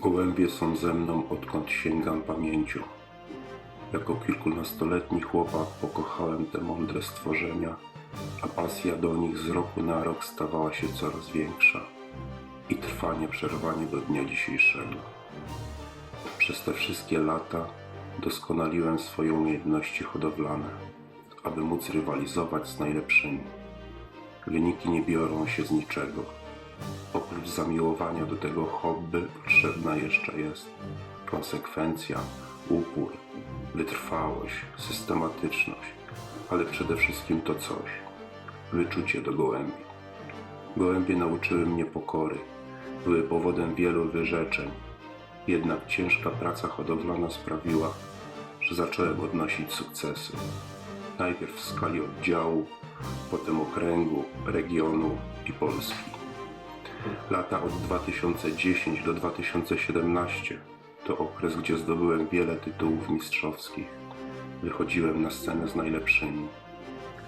Gołębie są ze mną odkąd sięgam pamięcią. Jako kilkunastoletni chłopak pokochałem te mądre stworzenia, a pasja do nich z roku na rok stawała się coraz większa i trwa nieprzerwanie do dnia dzisiejszego. Przez te wszystkie lata doskonaliłem swoje umiejętności hodowlane, aby móc rywalizować z najlepszymi. Wyniki nie biorą się z niczego. Oprócz zamiłowania do tego hobby potrzebna jeszcze jest konsekwencja, upór, wytrwałość, systematyczność, ale przede wszystkim to coś wyczucie do gołębi. Gołębie nauczyły mnie pokory, były powodem wielu wyrzeczeń, jednak ciężka praca hodowlana sprawiła, że zacząłem odnosić sukcesy. Najpierw w skali oddziału, potem okręgu, regionu i Polski. Lata od 2010 do 2017 to okres, gdzie zdobyłem wiele tytułów mistrzowskich. Wychodziłem na scenę z najlepszymi.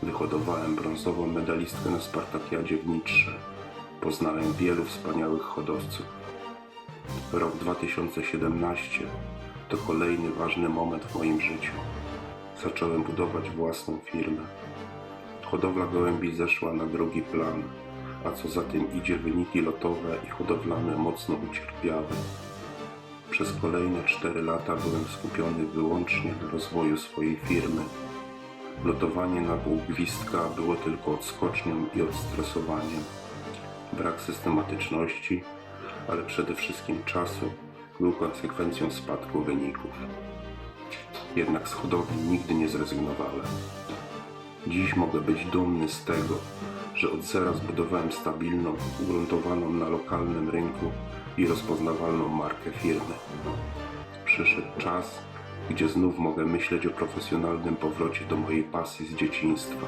Wyhodowałem brązową medalistkę na Spartakiadzie w Nitrze. Poznałem wielu wspaniałych hodowców. Rok 2017 to kolejny ważny moment w moim życiu. Zacząłem budować własną firmę. Hodowla gołębi zeszła na drugi plan, a co za tym idzie wyniki lotowe i hodowlane mocno ucierpiały. Przez kolejne 4 lata byłem skupiony wyłącznie na rozwoju swojej firmy. Lotowanie na pół gwizdka było tylko odskocznią i odstresowaniem. Brak systematyczności, ale przede wszystkim czasu był konsekwencją spadku wyników. Jednak z hodowli nigdy nie zrezygnowałem. Dziś mogę być dumny z tego, że od zera zbudowałem stabilną, ugruntowaną na lokalnym rynku i rozpoznawalną markę firmy. Przyszedł czas, gdzie znów mogę myśleć o profesjonalnym powrocie do mojej pasji z dzieciństwa.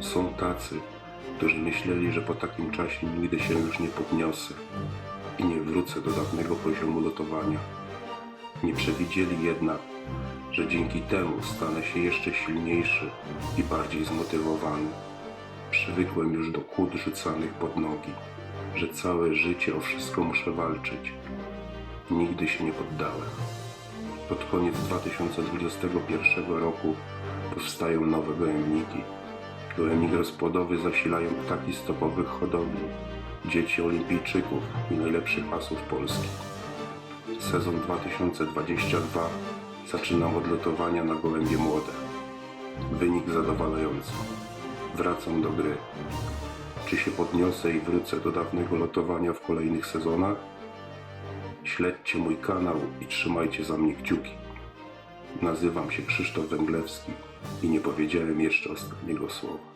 Są tacy, którzy myśleli, że po takim czasie nigdy się już nie podniosę i nie wrócę do dawnego poziomu lotowania. Nie przewidzieli jednak, że dzięki temu stanę się jeszcze silniejszy i bardziej zmotywowany. Przywykłem już do kłód rzucanych pod nogi, że całe życie o wszystko muszę walczyć. Nigdy się nie poddałem. Pod koniec 2021 roku powstają nowe gołębniki. Gołębnik rozpłodowy zasilają ptaki stopowych hodowli, dzieci olimpijczyków i najlepszych asów Polski. Sezon 2022 zaczynam od lotowania na gołębie młode. Wynik zadowalający. Wracam do gry. Czy się podniosę i wrócę do dawnego lotowania w kolejnych sezonach? Śledźcie mój kanał i trzymajcie za mnie kciuki. Nazywam się Krzysztof Węglewski i nie powiedziałem jeszcze ostatniego słowa.